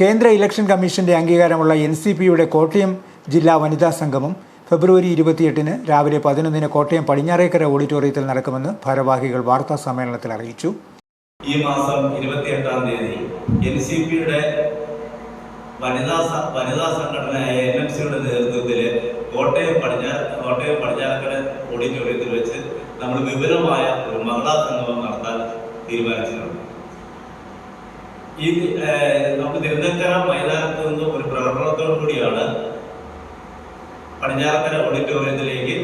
കേന്ദ്ര ഇലക്ഷൻ കമ്മീഷന്റെ അംഗീകാരമുള്ള എൻ സി പിയുടെ കോട്ടയം ജില്ലാ വനിതാ സംഗമം ഫെബ്രുവരി ഇരുപത്തിയെട്ടിന് രാവിലെ പതിനൊന്നിന് കോട്ടയം പടിഞ്ഞാറേക്കര ഓഡിറ്റോറിയത്തിൽ നടക്കുമെന്ന് ഭാരവാഹികൾ വാർത്താ സമ്മേളനത്തിൽ അറിയിച്ചു. ഈ മാസം ഇരുപത്തിയെട്ടാം തീയതി എൻ സി പിയുടെ വനിതാ വനിതാ സംഘടനയായ എൻ എം സിയുടെ നേതൃത്വത്തിൽ കോട്ടയം പടിഞ്ഞാ കോട്ടയം പടിഞ്ഞാറക്കര ഓഡിറ്റോറിയത്തിൽ വെച്ച് നമ്മൾ വിപുലമായ ഒരു മഹിളാ സംഗമം നടത്താൻ തീരുമാനിച്ചിട്ടുണ്ട്. ഈ നമുക്ക് തിരുനക്കര മൈതാനത്ത് നിന്ന് ഒരു പ്രകടനത്തോടു കൂടിയാണ് പടിഞ്ഞാറക്കര ഓഡിറ്റോറിയത്തിലേക്ക്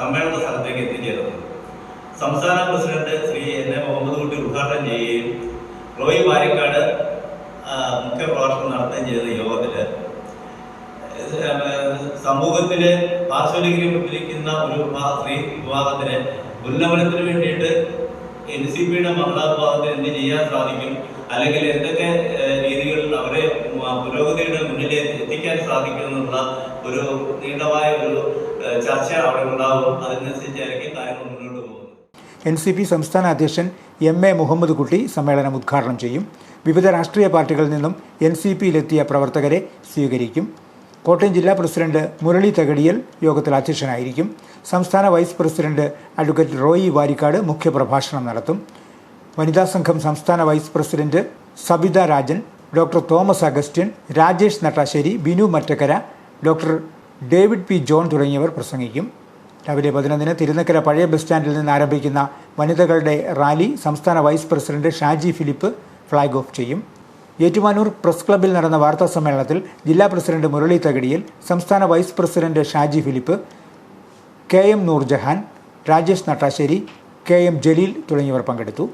സമ്മേളന സ്ഥലത്തേക്ക് എത്തിച്ചേരുന്നത്. സംസ്ഥാന president Shri N A Muhammad Kutty ഉദ്ഘാടനം ചെയ്യുകയും റോയ് വാരിക്കാട് മുഖ്യ പ്രഭാഷണം നടത്തുകയും ചെയ്ത യോഗത്തിൽ സമൂഹത്തിൽ പാർശ്വവൽക്കരിക്കുന്ന ഒരു സ്ത്രീ വിഭാഗത്തിന് ഉന്നമനത്തിന് വേണ്ടിയിട്ട് എൻ സി പിയുടെ മഹിളാ വിഭാഗത്തിന് എന്ത് ചെയ്യാൻ സാധിക്കും? അല്ലെങ്കിൽ എന്തൊക്കെ രീതികളിൽ അവരെ പുരോഗതിയുടെ മുന്നിലേക്ക് എത്തിക്കാൻ സാധിക്കും എന്നുള്ള ഒരു നീണ്ടമായ ഒരു ചർച്ച അവിടെ ഉണ്ടാവും. അതിനനുസരിച്ചായിരിക്കും കാര്യങ്ങൾ മുന്നോട്ട് പോകുന്നത്. എൻ സി പി സംസ്ഥാന അധ്യക്ഷൻ എം എ മുഹമ്മദ് കുട്ടി സമ്മേളനം ഉദ്ഘാടനം ചെയ്യും. വിവിധ രാഷ്ട്രീയ പാർട്ടികളിൽ നിന്നും എൻ സി പിയിലെത്തിയ പ്രവർത്തകരെ സ്വീകരിക്കും. കോട്ടയം ജില്ലാ പ്രസിഡന്റ് മുരളി തകടിയൽ യോഗത്തിൽ അധ്യക്ഷനായിരിക്കും. സംസ്ഥാന vice president advocate Roy Varikkad മുഖ്യപ്രഭാഷണം നടത്തും. വനിതാ സംഘം സംസ്ഥാന vice president Sabitha Rajan doctor Thomas Augustine Rajesh Nattassery Binu Mattakkara doctor David P John തുടങ്ങിയവർ പ്രസംഗിക്കും. രാവിലെ പതിനൊന്നിന് തിരുനക്കര പഴയ ബസ് സ്റ്റാൻഡിൽ നിന്ന് ആരംഭിക്കുന്ന വനിതകളുടെ റാലി സംസ്ഥാന vice president Shaji Philip flag off ചെയ്യും. ഏറ്റുമാനൂർ പ്രസ് ക്ലബ്ബിൽ നടന്ന വാർത്താ സമ്മേളനത്തിൽ ജില്ലാ പ്രസിഡന്റ് മുരളി തകടിയിൽ സംസ്ഥാന vice president Shaji Philip K M Noorjahan Rajesh Nattassery K M Jaleel തുടങ്ങിയവർ പങ്കെടുത്തു.